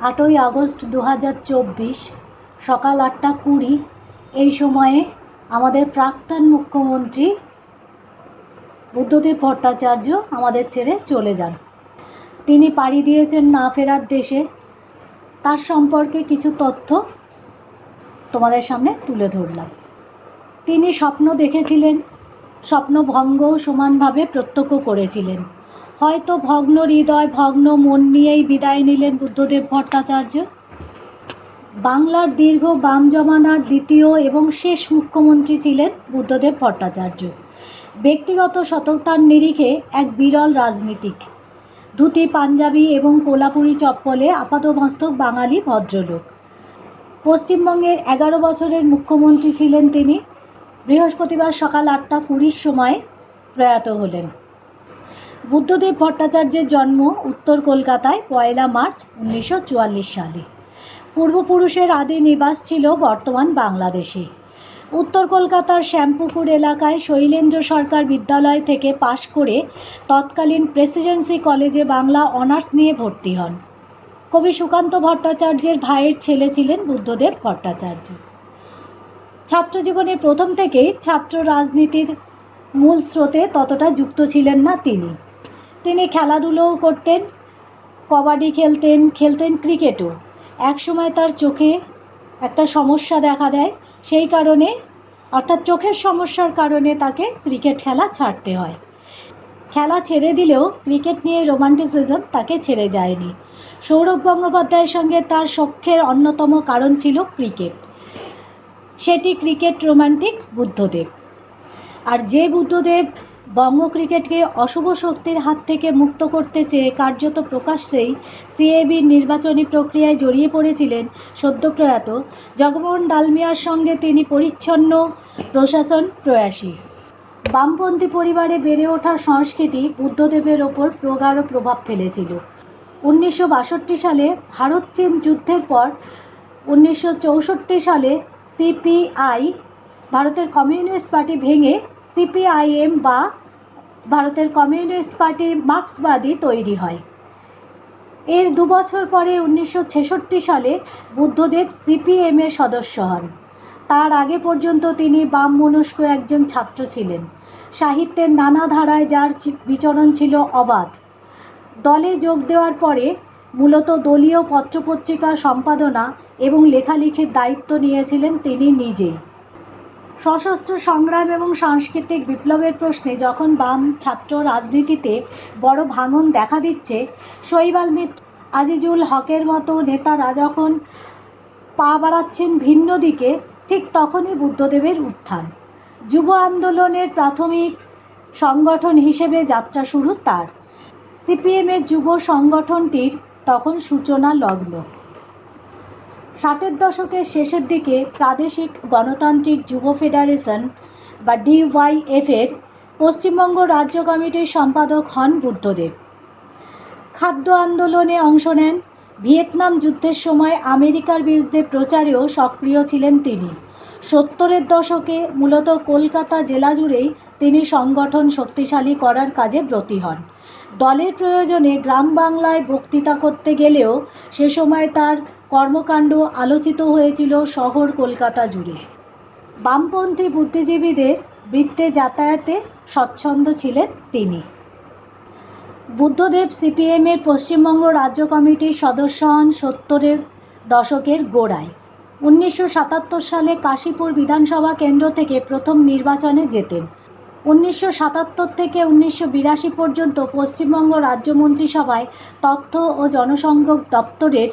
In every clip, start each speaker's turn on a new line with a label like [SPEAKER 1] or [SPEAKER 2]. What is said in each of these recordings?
[SPEAKER 1] আটই আগস্ট দু হাজার চব্বিশ সকাল আটটা কুড়ি। এই সময়ে আমাদের প্রাক্তন মুখ্যমন্ত্রী বুদ্ধদেব ভট্টাচার্য আমাদের ছেড়ে চলে যান। তিনি পাড়ি দিয়েছেন না ফেরার দেশে। তার সম্পর্কে কিছু তথ্য তোমাদের সামনে তুলে ধরলাম। তিনি স্বপ্ন দেখেছিলেন স্বপ্ন ভঙ্গ সমানভাবে প্রত্যক্ষ করেছিলেন। হয়তো ভগ্ন হৃদয়, ভগ্ন মন নিয়েই বিদায় নিলেন বুদ্ধদেব ভট্টাচার্য। বাংলার দীর্ঘ বাম জমানার দ্বিতীয় এবং শেষ মুখ্যমন্ত্রী ছিলেন বুদ্ধদেব ভট্টাচার্য। ব্যক্তিগত সততার নিরিখে এক বিরল রাজনীতিক। ধুতি, পাঞ্জাবি এবং কোলাপুরি চপ্পলে আপাতমস্তক বাঙালি ভদ্রলোক। পশ্চিমবঙ্গের এগারো বছরের মুখ্যমন্ত্রী ছিলেন তিনি। বৃহস্পতিবার সকাল আটটা কুড়ির সময় প্রয়াত হলেন। বুদ্ধদেব ভট্টাচার্যের জন্ম উত্তর কলকাতায়, পয়লা মার্চ উনিশশো চুয়াল্লিশ সালে। পূর্বপুরুষের আদি নিবাস ছিল বর্তমান বাংলাদেশে। উত্তর কলকাতার শ্যামপুকুর এলাকায় শৈলেন্দ্র সরকার বিদ্যালয় থেকে পাশ করে তৎকালীন প্রেসিডেন্সি কলেজে বাংলা অনার্স নিয়ে ভর্তি হন। কবি সুকান্ত ভট্টাচার্যের ভাইয়ের ছেলে ছিলেন বুদ্ধদেব ভট্টাচার্য। ছাত্রজীবনে প্রথম থেকেই ছাত্র রাজনীতির মূল স্রোতে ততটা যুক্ত ছিলেন না তিনি। তিনি খেলাধুলোও করতেন, কবাডি খেলতেন খেলতেন ক্রিকেটও। একসময় তার চোখে একটা সমস্যা দেখা দেয়, সেই কারণে, অর্থাৎ চোখের সমস্যার কারণে তাকে ক্রিকেট খেলা ছাড়তে হয়। খেলা ছেড়ে দিলেও ক্রিকেট নিয়ে রোমান্টিসিজম তাকে ছেড়ে যায়নি। সৌরভ গঙ্গোপাধ্যায়ের সঙ্গে তার সখ্যের অন্যতম কারণ ছিল ক্রিকেট। সেটি ক্রিকেট রোমান্টিক বুদ্ধদেব। আর যে বুদ্ধদেব বঙ্গ ক্রিকেটকে অশুভ শক্তির হাত থেকে মুক্ত করতে চেয়ে কার্যত প্রকাশ্যেই সিএবির নির্বাচনী প্রক্রিয়ায় জড়িয়ে পড়েছিলেন সদ্যপ্রয়াত জগমোহন ডালমিয়ার সঙ্গে তিনি পরিচ্ছন্ন প্রশাসন প্রয়াসী। বামপন্থী পরিবারে বেড়ে ওঠা সংস্কৃতি বুদ্ধদেবের ওপর প্রগাঢ় প্রভাব ফেলেছিল। উনিশশো বাষট্টি সালে ভারত চীন যুদ্ধের পর উনিশশো চৌষট্টি সালে সিপিআই, ভারতের কমিউনিস্ট পার্টি ভেঙে সিপিআইএম বা ভারতের কমিউনিস্ট পার্টি মার্ক্সবাদী তৈরি হয়। এর দু বছর পরে উনিশশো ছেষট্টি সালে বুদ্ধদেব সিপিএম এর সদস্য হন। তার আগে পর্যন্ত তিনি বাম মনস্ক একজন ছাত্র ছিলেন। সাহিত্যের নানা ধারায় যার বিচরণ ছিল অবাধ। দলে যোগ দেওয়ার পরে মূলত দলীয় পত্রপত্রিকা সম্পাদনা এবং লেখালেখির দায়িত্ব নিয়েছিলেন তিনি নিজেই। সশস্ত্র সংগ্রাম এবং সাংস্কৃতিক বিপ্লবের প্রশ্নে যখন বাম ছাত্র রাজনীতিতে বড় ভাঙন দেখা দিচ্ছে, শৈবাল মিত্র, আজিজুল হকের মতো নেতারা যখন পা বাড়াচ্ছেন ভিন্ন দিকে, ঠিক তখনই বুদ্ধদেবের উত্থান। যুব আন্দোলনের প্রাথমিক সংগঠন হিসেবে যাত্রা শুরু তার। সিপিএমের যুব সংগঠনটির তখন সূচনা লগ্ন। ষাটের দশকের শেষের দিকে প্রাদেশিক গণতান্ত্রিক যুব ফেডারেশন, বা ডিওয়াইএফ এর পশ্চিমবঙ্গ রাজ্য কমিটির সম্পাদক হন বুদ্ধদেব। খাদ্য আন্দোলনে অংশ নেন। ভিয়েতনাম যুদ্ধের সময় আমেরিকার বিরুদ্ধে প্রচারেও সক্রিয় ছিলেন তিনি। সত্তরের দশকে মূলত কলকাতা জেলা জুড়েই তিনি সংগঠন শক্তিশালী করার কাজে ব্রতী হন। দলের প্রয়োজনে গ্রাম বাংলায় বক্তৃতা করতে গেলেও সে সময় তার কর্মকাণ্ড আলোচিত হয়েছিল শহর কলকাতা জুড়ে। বামপন্থী বুদ্ধিজীবীদের বৃত্তে যাতায়াতে স্বচ্ছন্দ ছিলেন তিনি। বুদ্ধদেব সিপিএমের পশ্চিমবঙ্গ রাজ্য কমিটির সদস্য হন সত্তরের দশকের গোড়ায়। উনিশশো সাতাত্তর সালে কাশীপুর বিধানসভা কেন্দ্র থেকে প্রথম নির্বাচনে জেতেন। উনিশশো সাতাত্তর থেকে উনিশশো বিরাশি পর্যন্ত পশ্চিমবঙ্গ রাজ্য মন্ত্রিসভায় তথ্য ও জনসংযোগ দপ্তরের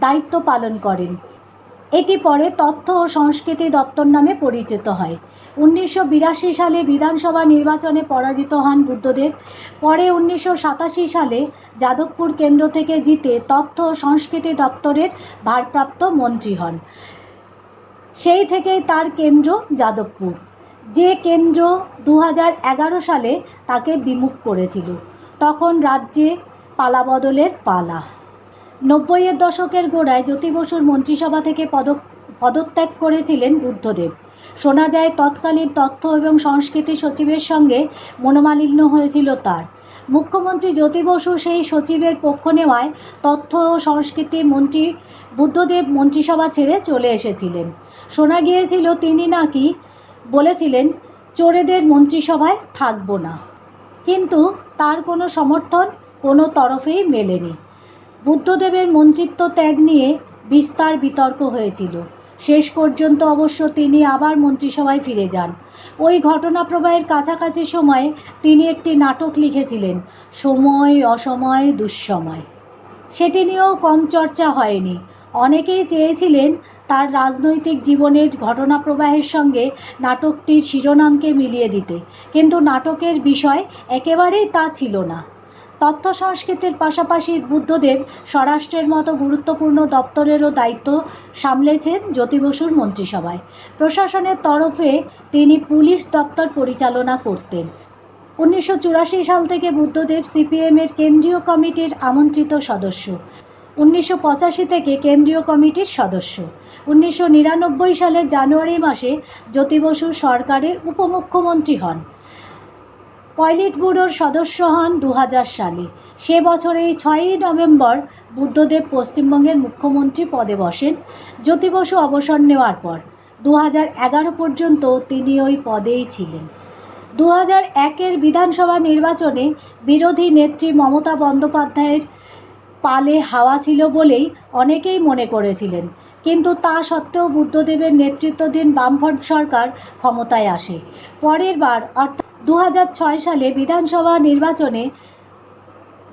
[SPEAKER 1] দায়িত্ব পালন করেন। এটি পরে তথ্য ও সংস্কৃতি দপ্তর নামে পরিচিত হয়। উনিশশো বিরাশি সালে বিধানসভা নির্বাচনে পরাজিত হন বুদ্ধদেব। পরে উনিশশো সাতাশি সালে যাদবপুর কেন্দ্র থেকে জিতে তথ্য ও সংস্কৃতি দপ্তরের ভারপ্রাপ্ত মন্ত্রী হন। সেই থেকেই তার কেন্দ্র যাদবপুর। যে কেন্দ্র দু সালে তাকে বিমুখ করেছিল। তখন রাজ্যে পালাবদলের পালা। নব্বইয়ের দশকের গোড়ায় জ্যোতি বসুর মন্ত্রিসভা থেকে পদক, পদত্যাগ করেছিলেন বুদ্ধদেব। শোনা যায়, তৎকালীন তথ্য এবং সংস্কৃতি সচিবের সঙ্গে মনোমালিন্য হয়েছিল তার। মুখ্যমন্ত্রী জ্যোতি বসু সেই সচিবের পক্ষ নেওয়ায় তথ্য ও সংস্কৃতি মন্ত্রী বুদ্ধদেব মন্ত্রিসভা ছেড়ে চলে এসেছিলেন। শোনা গিয়েছিল, তিনি নাকি বলেছিলেন, চোরেদের মন্ত্রিসভায় থাকব না। কিন্তু তার কোনো সমর্থন কোনো তরফেই মেলেনি। বুদ্ধদেবের মন্ত্রিত্ব ত্যাগ নিয়ে বিস্তার বিতর্ক হয়েছিল। শেষ পর্যন্ত অবশ্য তিনি আবার মন্ত্রিসভায় ফিরে যান। ওই ঘটনা প্রবাহের কাছাকাছি সময়ে তিনি একটি নাটক লিখেছিলেন, সময় অসময় দুঃসময় সেটি নিয়েও কম চর্চা হয়নি। অনেকেই চেয়েছিলেন তার রাজনৈতিক জীবনের ঘটনা প্রবাহের সঙ্গে নাটকটির শিরোনামকে মিলিয়ে দিতে। কিন্তু নাটকের বিষয় একেবারেই তা ছিল না। তথ্য সংস্কৃতির পাশাপাশি বুদ্ধদেব স্বরাষ্ট্রের মতো গুরুত্বপূর্ণ দপ্তরেরও দায়িত্ব সামলেছেন জ্যোতি বসুর মন্ত্রিসভায়। প্রশাসনের তরফে তিনি পুলিশ দপ্তর পরিচালনা করতেন। উনিশশো চুরাশি সাল থেকে বুদ্ধদেব সিপিএমের কেন্দ্রীয় কমিটির আমন্ত্রিত সদস্য। উনিশশো পঁচাশি থেকে কেন্দ্রীয় কমিটির সদস্য। উনিশশো নিরানব্বই সালের জানুয়ারি মাসে জ্যোতি বসু সরকারের উপমুখ্যমন্ত্রী হন। পয়লিট ব্যুরোর সদস্য হন দু হাজার সালে। সে বছরেই ছয়ই নভেম্বর বুদ্ধদেব পশ্চিমবঙ্গের মুখ্যমন্ত্রী পদে বসেন। জ্যোতি বসু অবসর নেওয়ার পর দু এগারো পর্যন্ত তিনি ওই পদেই ছিলেন। দু হাজার একের বিধানসভা নির্বাচনে বিরোধী নেত্রী মমতা বন্দ্যোপাধ্যায়ের পালে হাওয়া ছিল বলেই অনেকেই মনে করেছিলেন। কিন্তু তা সত্ত্বেও বুদ্ধদেবের নেতৃত্বাধীন বামফ্রন্ট সরকার ক্ষমতায় আসে। পরের বার অর্থাৎ দু হাজার ছয় সালে বিধানসভা নির্বাচনে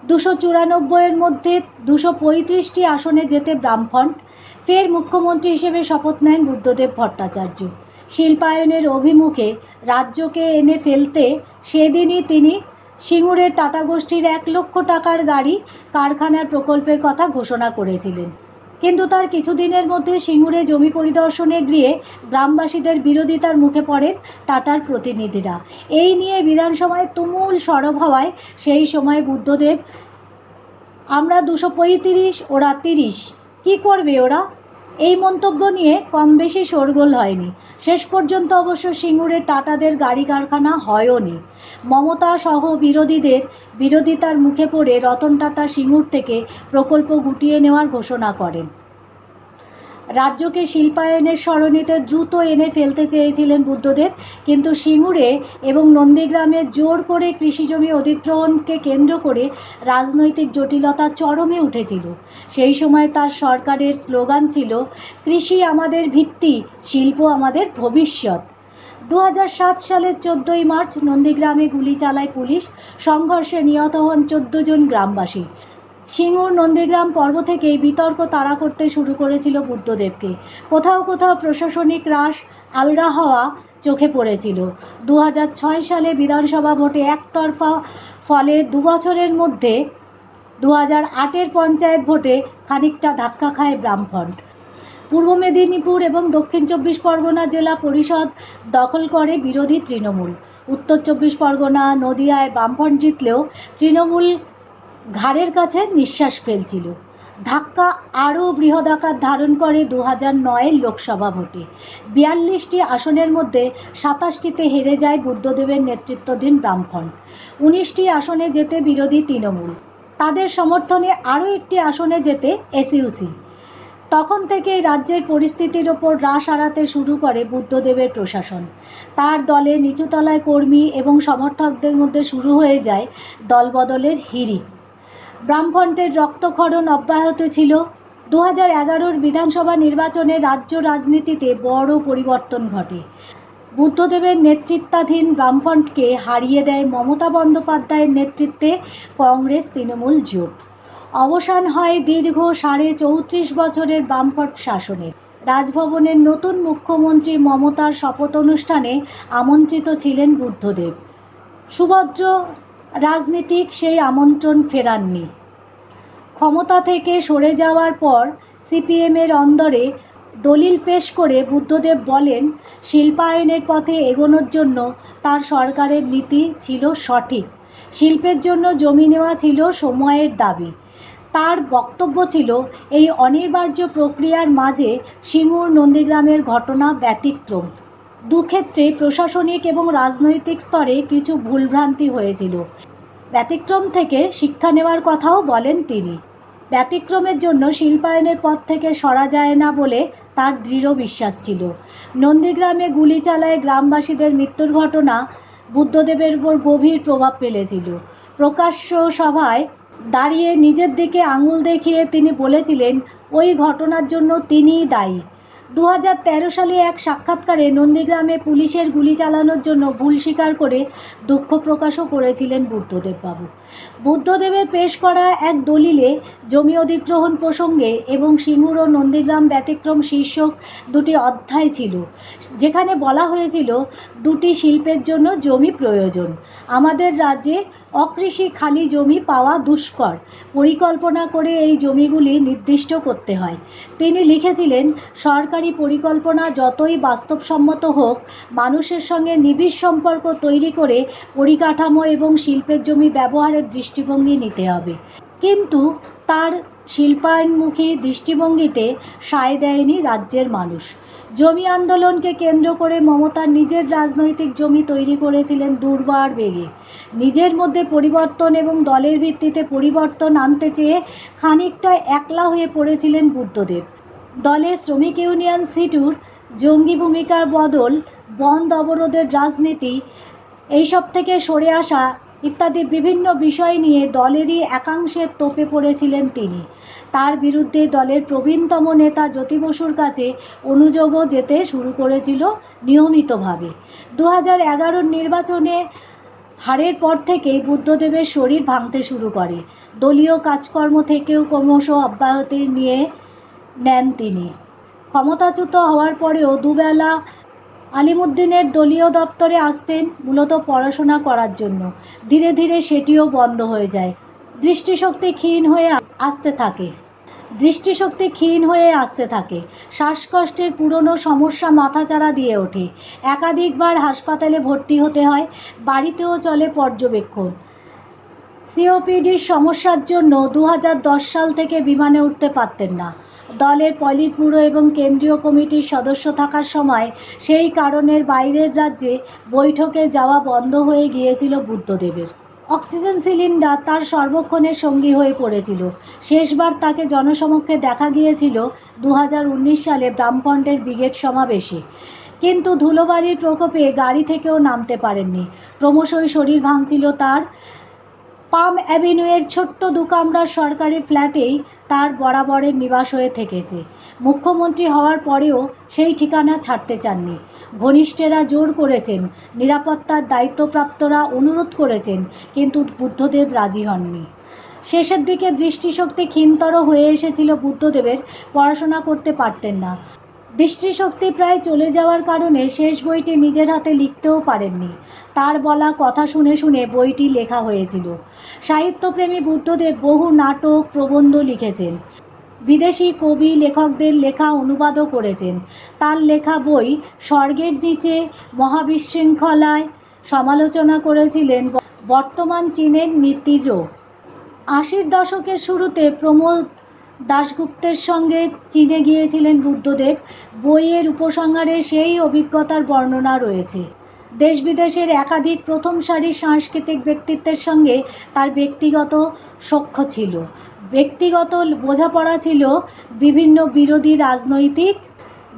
[SPEAKER 1] দুশো চুরানব্বইয়ের মধ্যে দুশো পঁয়ত্রিশটি আসনে যেতে বামফ্রন্ট ফের মুখ্যমন্ত্রী হিসেবে শপথ নেন বুদ্ধদেব ভট্টাচার্য। শিল্পায়নের অভিমুখে রাজ্যকে এনে ফেলতে সেদিনই তিনি সিঙ্গুরের টাটা গোষ্ঠীর এক লক্ষ টাকার গাড়ি, কারখানার প্রকল্পের কথা ঘোষণা করেছিলেন। কিন্তু তার কিছুদিনের মধ্যে সিঙ্গুরে জমি পরিদর্শনে গিয়ে গ্রামবাসীদের বিরোধিতার মুখে পড়েন টাটার প্রতিনিধিরা। এই নিয়ে বিধানসভায় তুমুল সরব হওয়ায় সেই সময় বুদ্ধদেব, আমরা দুশো পঁয়ত্রিশ, ওরা তিরিশ। কী করবে ওরা? এই মন্তব্য নিয়ে কম বেশি শোরগোল হয়নি। শেষ পর্যন্ত অবশ্য সিঙ্গুরে টাটাদের গাড়ি কারখানা হয়ওনি। মমতা সহ বিরোধীদের বিরোধিতার মুখে পড়ে রতন টাটা সিঙ্গুর থেকে প্রকল্প গুটিয়ে নেওয়ার ঘোষণা করেন। রাজ্যকে শিল্পায়নের সরণিতে দ্রুত এনে ফেলতে চেয়েছিলেন বুদ্ধদেব, কিন্তু সিঙ্গুরে এবং নন্দীগ্রামে জোর করে কৃষিজমি অধিগ্রহণকে কেন্দ্র করে রাজনৈতিক জটিলতা চরমে উঠেছিল। সেই সময় তার সরকারের স্লোগান ছিল, কৃষি আমাদের ভিত্তি, শিল্প আমাদের ভবিষ্যৎ। দু সালের চোদ্দোই মার্চ নন্দীগ্রামে গুলি চালায় পুলিশ, সংঘর্ষে নিহত হন চোদ্দ জন গ্রামবাসী। সিঙ্গুর নন্দীগ্রাম পর্ব থেকেই বিতর্ক তাড়া করতে শুরু করেছিল বুদ্ধদেবকে। কোথাও কোথাও প্রশাসনিক হ্রাস আলগা হওয়া চোখে পড়েছিল। দু সালে বিধানসভা ভোটে একতরফা ফলে দু বছরের মধ্যে দু হাজার আটের পঞ্চায়েত ভোটে খানিকটা ধাক্কা খায় বামফ্রন্ট পূর্ব মেদিনীপুর এবং দক্ষিণ চব্বিশ পরগনা জেলা পরিষদ দখল করে বিরোধী তৃণমূল। উত্তর চব্বিশ পরগনা, নদিয়ায় বামফ্রন্ট জিতলেও তৃণমূল ঘাড়ের কাছে নিঃশ্বাস ফেলছিল। ধাক্কা আরও বৃহদাকার ধারণ করে দু হাজার নয়ের লোকসভা ভোটে। বিয়াল্লিশটি আসনের মধ্যে সাতাশটিতে হেরে যায় বুদ্ধদেবের নেতৃত্বাধীন বামফ্রন্ট উনিশটি আসনে যেতে বিরোধী তৃণমূল। তাদের সমর্থনে আরও একটি আসনে যেতে এসইউসি তখন থেকেই রাজ্যের পরিস্থিতির ওপর রাশ আড়াতে শুরু করে বুদ্ধদেবের প্রশাসন। তার দলে নিচুতলায় কর্মী এবং সমর্থকদের মধ্যে শুরু হয়ে যায় দলবদলের হিড়িক। বামফ্রন্টের রক্তক্ষরণ অব্যাহত ছিল। দু হাজার এগারোর বিধানসভা নির্বাচনে রাজ্য রাজনীতিতে বড় পরিবর্তন ঘটে। বুদ্ধদেবের নেতৃত্বাধীন বামফ্রন্টকে হারিয়ে দেয় মমতা বন্দ্যোপাধ্যায়ের নেতৃত্বে কংগ্রেস তৃণমূল জোট। অবসান হয় দীর্ঘ সাড়ে চৌত্রিশ বছরের বামফ্রন্ট শাসনের রাজভবনের নতুন মুখ্যমন্ত্রী মমতার শপথ অনুষ্ঠানে আমন্ত্রিত ছিলেন বুদ্ধদেব। সুভদ্র রাজনীতিক সেই আমন্ত্রণ ফেরাননি। ক্ষমতা থেকে সরে যাওয়ার পর সিপিএমের অন্দরে দলিল পেশ করে বুদ্ধদেব বলেন, শিল্পায়নের পথে এগোনোর জন্য তার সরকারের নীতি ছিল সঠিক। শিল্পের জন্য জমি নেওয়া ছিল সময়ের দাবি। তার বক্তব্য ছিল, এই অনিবার্য প্রক্রিয়ার মাঝে সিঙ্গুর নন্দীগ্রামের ঘটনা ব্যতিক্রম। দুক্ষেত্রে প্রশাসনিক এবং রাজনৈতিক স্তরে কিছু ভুলভ্রান্তি হয়েছিল। ব্যতিক্রম থেকে শিক্ষা নেওয়ার কথাও বলেন তিনি। ব্যতিক্রমের জন্য শিল্পায়নের পথ থেকে সরা যায় না বলে তার দৃঢ় বিশ্বাস ছিল। নন্দীগ্রামে গুলি চালায় গ্রামবাসীদের মৃত্যুর ঘটনা বুদ্ধদেবের উপর গভীর প্রভাব ফেলেছিল। প্রকাশ্য সভায় দাঁড়িয়ে নিজের দিকে আঙুল দেখিয়ে তিনি বলেছিলেন, ওই ঘটনার জন্য তিনিই দায়ী। দু হাজার তেরো সালে এক সাক্ষাৎকারে নন্দীগ্রামে পুলিশের গুলি চালানোর জন্য ভুল স্বীকার করে দুঃখ প্রকাশও করেছিলেন বুদ্ধদেববাবু। বুদ্ধদেবের পেশ করা এক দলিলে জমি অধিগ্রহণ প্রসঙ্গে এবং সিঙ্গুর ও নন্দীগ্রাম ব্যতিক্রম শীর্ষক দুটি অধ্যায় ছিল, যেখানে বলা হয়েছিল দুটি শিল্পের জন্য জমি প্রয়োজন। আমাদের রাজ্যে অকৃষি খালি জমি পাওয়া দুষ্কর, পরিকল্পনা করে এই জমিগুলি নির্দিষ্ট করতে হয়। তিনি লিখেছিলেন, সরকারি পরিকল্পনা যতই বাস্তবসম্মত হোক, মানুষের সঙ্গে নিবিড় সম্পর্ক তৈরি করে পরিকাঠামো এবং শিল্পের জমি ব্যবহারের দৃষ্টিভঙ্গি নিতে হবে। কিন্তু তার শিল্পায়নমুখী দৃষ্টিভঙ্গিতে সায় দেয়নি রাজ্যের মানুষ। জমি আন্দোলনকে কেন্দ্র করে মমতার নিজের রাজনৈতিক জমি তৈরি করেছিলেন দুর্বার বেগে। নিজের মধ্যে পরিবর্তন এবং দলের ভিত্তিতে পরিবর্তন আনতে চেয়ে খানিকটা একলা হয়ে পড়েছিলেন বুদ্ধদেব। দলের শ্রমিক ইউনিয়ন সিটুর জঙ্গি ভূমিকার বদল বন্ধ অবরোধের রাজনীতি এইসব থেকে সরে আসা ইত্যাদি বিভিন্ন বিষয় নিয়ে দলেরই একাংশের তোপে পড়েছিলেন তিনি। তার বিরুদ্ধে দলের প্রবীণতম নেতা জ্যোতি বসুর কাছে অনুযোগও যেতে শুরু করেছিল নিয়মিতভাবে। দু হাজার নির্বাচনে হারের পর থেকেই বুদ্ধদেবের শরীর ভাঙতে শুরু করে। দলীয় কাজকর্ম থেকেও ক্রমশ অব্যাহতি নিয়ে নেন তিনি। ক্ষমতাচ্যুত হওয়ার পরেও দুবেলা আলিমুদ্দিনের দলীয় দপ্তরে আসতেন মূলত পড়াশোনা করার জন্য। ধীরে ধীরে সেটিও বন্ধ হয়ে যায়। দৃষ্টিশক্তি ক্ষীণ হয়ে আসতে থাকে। দৃষ্টিশক্তি ক্ষীণ হয়ে আসতে থাকে। শ্বাসকষ্টের পুরনো সমস্যা মাথাচাড়া দিয়ে ওঠে। একাধিকবার হাসপাতালে ভর্তি হতে হয়, বাড়িতেও চলে পর্যবেক্ষণ। সিওপিডির সমস্যার জন্য দু হাজার দশ সাল থেকে বিমানে উঠতে পারতেন না। দলের পলিপুরো এবং কেন্দ্রীয় কমিটির সদস্য থাকার সময় সেই কারণের বাইরের রাজ্যে বৈঠকে যাওয়া বন্ধ হয়ে গিয়েছিল বুদ্ধদেবের। অক্সিজেন সিলিন্ডার তার সর্বক্ষণের সঙ্গী হয়ে পড়েছিল। শেষবার তাকে জনসমক্ষে দেখা গিয়েছিল দু হাজার উনিশ সালে ব্রাহ্মণের ব্রিগেড সমাবেশে। কিন্তু ধুলোবালির প্রকোপে গাড়ি থেকেও নামতে পারেননি। ক্রমশই শরীর ভাঙছিল তার। পাম অ্যাভিনিউয়ের ছোট্ট দুকামরার সরকারি ফ্ল্যাটেই তার বরাবরের নিবাস হয়ে থেকেছে। মুখ্যমন্ত্রী হওয়ার পরেও সেই ঠিকানা ছাড়তে চাননি। ঘনিষ্ঠেরা জোর করেছেন, নিরাপত্তার দায়িত্বপ্রাপ্তরা অনুরোধ করেছেন, কিন্তু বুদ্ধদেব রাজি হননি। শেষের দিকে দৃষ্টিশক্তি ক্ষীণতর হয়ে এসেছিল বুদ্ধদেবের, পড়াশোনা করতে পারতেন না। দৃষ্টিশক্তি প্রায় চলে যাওয়ার কারণে শেষ বইটি নিজের হাতে লিখতেও পারেননি। তার বলা কথা শুনে শুনে বইটি লেখা হয়েছিল। সাহিত্যপ্রেমী বুদ্ধদেব বহু নাটক, প্রবন্ধ লিখেছেন। বিদেশি কবি লেখকদের লেখা অনুবাদও করেছেন। তার লেখা বই স্বর্গের নিচে, মহাবিশৃঙ্খলায় সমালোচনা করেছিলেন বর্তমান চীনের নীতিরও আশির দশকের শুরুতে প্রমোদ দাশগুপ্তের সঙ্গে চীনে গিয়েছিলেন বুদ্ধদেব। বইয়ের উপসংহারে সেই অভিজ্ঞতার বর্ণনা রয়েছে। দেশ বিদেশের একাধিক প্রথম সারির সাংস্কৃতিক ব্যক্তিত্বের সঙ্গে তার ব্যক্তিগত সখ্য ছিল। ব্যক্তিগত বোঝাপড়া ছিল বিভিন্ন বিরোধী রাজনৈতিক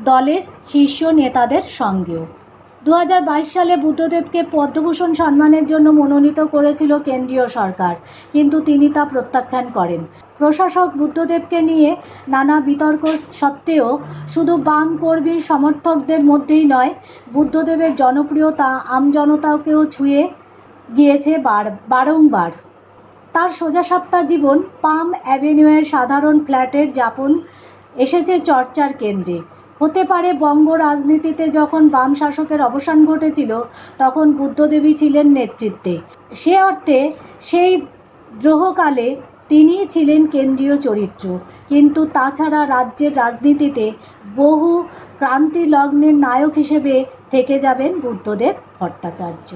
[SPEAKER 1] দলের শীর্ষ নেতাদের সঙ্গেও। দু হাজার বাইশ সালে বুদ্ধদেবকে পদ্মভূষণ সম্মানের জন্য মনোনীত করেছিল কেন্দ্রীয় সরকার, কিন্তু তিনি তা প্রত্যাখ্যান করেন। প্রশাসক বুদ্ধদেবকে নিয়ে নানা বিতর্ক সত্ত্বেও শুধু বাম কর্মীর সমর্থকদের মধ্যেই নয়, বুদ্ধদেবের জনপ্রিয়তা আমজনতাকেও ছুঁয়ে গিয়েছে বার, বারংবার। তার সোজাসাপ্তা জীবন পাম অ্যাভিনিউয়ের সাধারণ ফ্ল্যাটের যাপন এসেছে চর্চার কেন্দ্রে। হতে পারে বঙ্গ রাজনীতিতে যখন বাম শাসকের অবসান ঘটেছিল, তখন বুদ্ধদেবী ছিলেন নেতৃত্বে। সে অর্থে সেই দ্রোহকালে তিনিই ছিলেন কেন্দ্রীয় চরিত্র। কিন্তু তাছাড়া রাজ্যের রাজনীতিতে বহু ক্রান্তি লগ্নের নায়ক হিসেবে থেকে যাবেন বুদ্ধদেব ভট্টাচার্য।